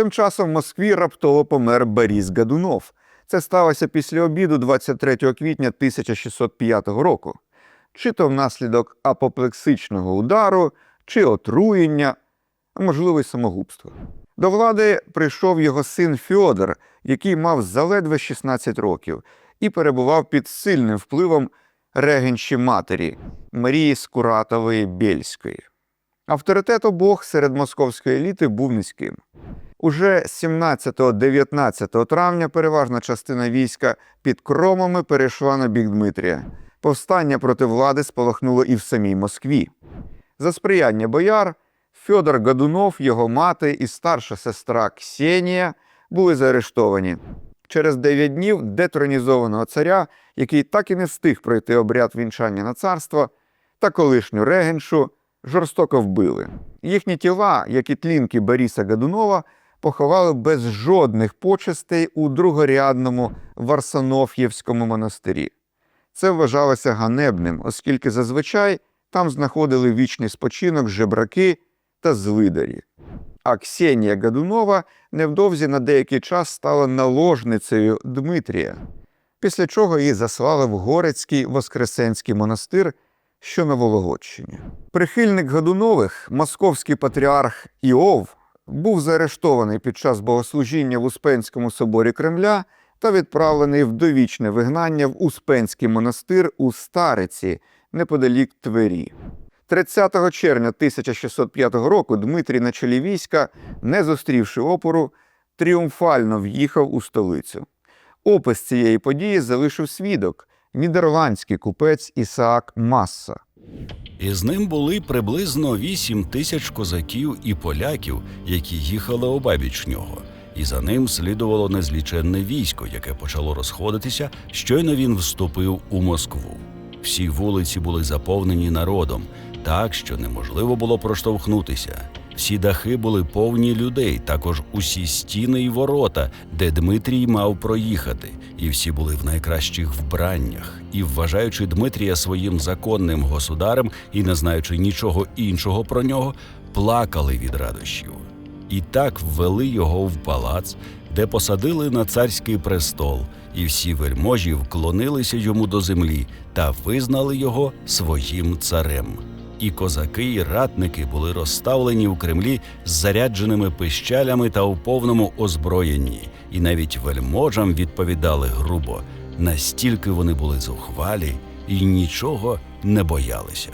Тим часом в Москві раптово помер Борис Гадунов. Це сталося після обіду 23 квітня 1605 року. Чи то внаслідок апоплексичного удару, чи отруєння, а можливо й самогубства. До влади прийшов його син Фьодор, який мав заледве 16 років і перебував під сильним впливом регенші матері Марії Скуратової Бєльської. Авторитет обох серед московської еліти був низьким. Уже 17-19 травня переважна частина війська під кромами перейшла на бік Дмитрія. Повстання проти влади спалахнуло і в самій Москві. За сприяння бояр Фьодор Годунов, його мати і старша сестра Ксенія були заарештовані. Через 9 днів детронізованого царя, який так і не встиг пройти обряд вінчання на царство, та колишню регеншу жорстоко вбили. Їхні тіла, як і тлінки Бориса Годунова, поховали без жодних почестей у другорядному Варсоноф'євському монастирі. Це вважалося ганебним, оскільки зазвичай там знаходили вічний спочинок жебраки та злидарі. А Ксенія Годунова невдовзі на деякий час стала наложницею Дмитрія, після чого її заслали в Горецький Воскресенський монастир, що на Вологодщині. Прихильник Годунових, московський патріарх Іов, був заарештований під час богослужіння в Успенському соборі Кремля та відправлений в довічне вигнання в Успенський монастир у Стариці, неподалік Твері. 30 червня 1605 року Дмитрій на чолі війська, не зустрівши опору, тріумфально в'їхав у столицю. Опис цієї події залишив свідок нідерландський купець Ісаак Масса. З ним були приблизно вісім тисяч козаків і поляків, які їхали обабіч нього. І за ним слідувало незліченне військо, яке почало розходитися, щойно він вступив у Москву. Всі вулиці були заповнені народом, так що неможливо було проштовхнутися. Всі дахи були повні людей, також усі стіни і ворота, де Дмитрій мав проїхати, і всі були в найкращих вбраннях. І, вважаючи Дмитрія своїм законним государем і не знаючи нічого іншого про нього, плакали від радощів. І так ввели його в палац, де посадили на царський престол, і всі вельможі вклонилися йому до землі та визнали його своїм царем. І козаки, і ратники були розставлені у Кремлі з зарядженими пищалями та у повному озброєнні, і навіть вельможам відповідали грубо, настільки вони були зухвалі і нічого не боялися.